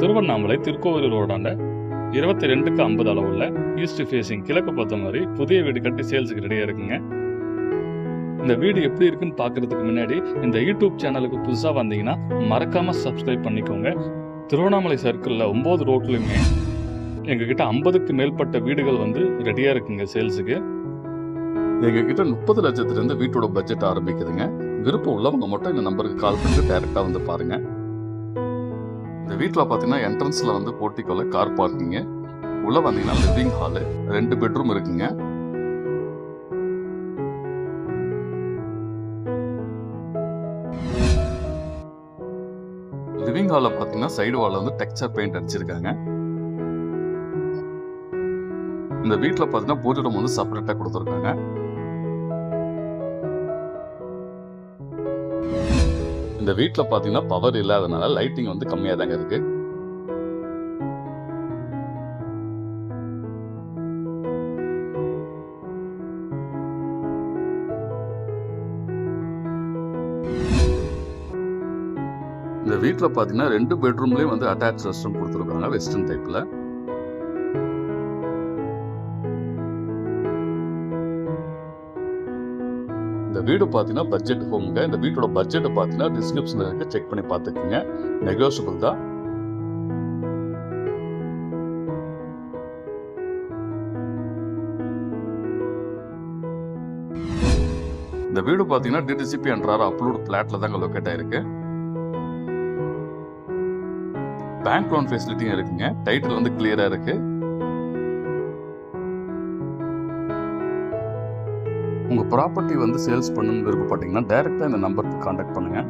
திருவண்ணாமலை திருக்கோவிலூர் ரோடாண்ட இருபத்தி ரெண்டுக்கு ஐம்பது அளவுள்ள ஈஸ்ட் ஃபேஸிங் கிழக்கு பார்த்த மாதிரி புதிய வீடு கட்டி சேல்ஸுக்கு ரெடியாக இருக்குங்க. இந்த வீடு எப்படி இருக்குன்னு பார்க்கறதுக்கு முன்னாடி இந்த யூடியூப் சேனலுக்கு புதுசாக வந்தீங்கன்னா மறக்காம சப்ஸ்கிரைப் பண்ணிக்கோங்க. திருவண்ணாமலை சர்க்கிளில் ஒம்பது ரோட்லையுமே எங்ககிட்ட ஐம்பதுக்கு மேற்பட்ட வீடுகள் வந்து ரெடியாக இருக்குங்க சேல்ஸுக்கு எங்ககிட்ட முப்பது லட்சத்துலேருந்து வீட்டோட பட்ஜெட் ஆரம்பிக்குதுங்க. விருப்பம் உள்ளவங்க மட்டும் இந்த நம்பருக்கு கால் பண்ணிட்டு டைரெக்டாக வந்து பாருங்கள் வீட்டில் பார்த்தீங்கன்னா என்ட்ரன்ஸில் வந்து போர்ட்டிக்கோல கார் பார்க்கிங்கு உள்ளே வந்தீங்கன்னா லிவிங் ஹாலு ரெண்டு பெட்ரூம் இருக்குங்க. லிவிங் ஹாலில் பார்த்தீங்கன்னா சைடு வாலில் வந்து டெக்ஸ்சர் பெயிண்ட் அடிச்சிருக்காங்க. இந்த வீட்டில் பார்த்தீங்கன்னா பூஜை ரூம் வந்து செப்பரேட்டாக கொடுத்துருக்காங்க. இந்த வீட்டில் பார்த்தீங்கன்னா பவர் இல்லாதனால லைட்டிங் வந்து கம்மியாக தாங்க இருக்கு. இந்த வீட்டில் பார்த்தீங்கன்னா ரெண்டு பெட்ரூம்லேயும் வந்து அட்டாச் ரெஸ்ட் ரூம் கொடுத்துருக்காங்க வெஸ்டர்ன் டைப்பில் இந்த வீடு பார்த்தீங்கன்னா பட்ஜெட் ஹோமுங்க இந்த வீட்டோட பட்ஜெட்டை பார்த்தீங்கன்னா டிஸ்கிரிப்ஷனில் இருக்க. செக் பண்ணி பார்த்துக்குங்க நெகோசியபிள் தான். இந்த வீடு பார்த்தீங்கன்னா டிடிசிபி என்றார். அப்லோட் பிளாட்ல தாங்க லொக்கேட் ஆயிருக்கு. பேங்க் லோன் ஃபெசிலிட்டியும் இருக்குங்க. டைட்டில் வந்து கிளியரா இருக்கு. உங்கள் ப்ராப்பர்ட்டி வந்து சேல்ஸ் பண்ணணும்னு விருப்பப்பட்டீங்கன்னா டைரெக்டாக இந்த நம்பருக்கு காண்டாக்ட் பண்ணுங்கள்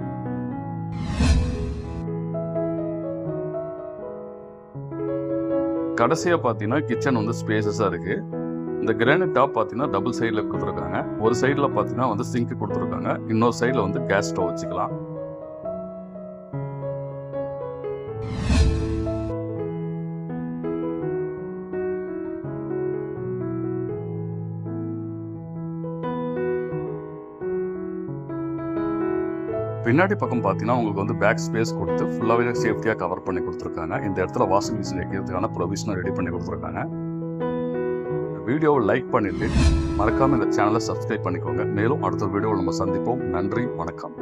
கடைசியாக பார்த்தீங்கன்னா கிச்சன் வந்து ஸ்பேசஸாக இருக்குது இந்த கிரானைட் டாப் பார்த்தீங்கன்னா டபுள் சைடில் கொடுத்துருக்காங்க. ஒரு சைடில் பார்த்தீங்கன்னா வந்து சிங்க் கொடுத்துருக்காங்க. இன்னொரு சைடில் வந்து கேஸ் ஸ்டவ் வச்சுக்கலாம். பின்னாடி பக்கம் பார்த்தீங்கன்னா உங்களுக்கு வந்து பேக் ஸ்பேஸ் கொடுத்து ஃபுல்லாகவே சேஃப்டியாக கவர் பண்ணி கொடுத்துருக்காங்க. இந்த இடத்துல வாஷிங் மிஷின் வைக்கிறதுக்கான ப்ரொவிஷனும் ரெடி பண்ணி கொடுத்துருக்காங்க. வீடியோவை லைக் பண்ணிட்டு மறக்காமல் இந்த சேனலை சப்ஸ்கிரைப் பண்ணிக்கோங்க. மேலும் அடுத்த வீடியோவில் நம்ம சந்திப்போம். நன்றி வணக்கம்.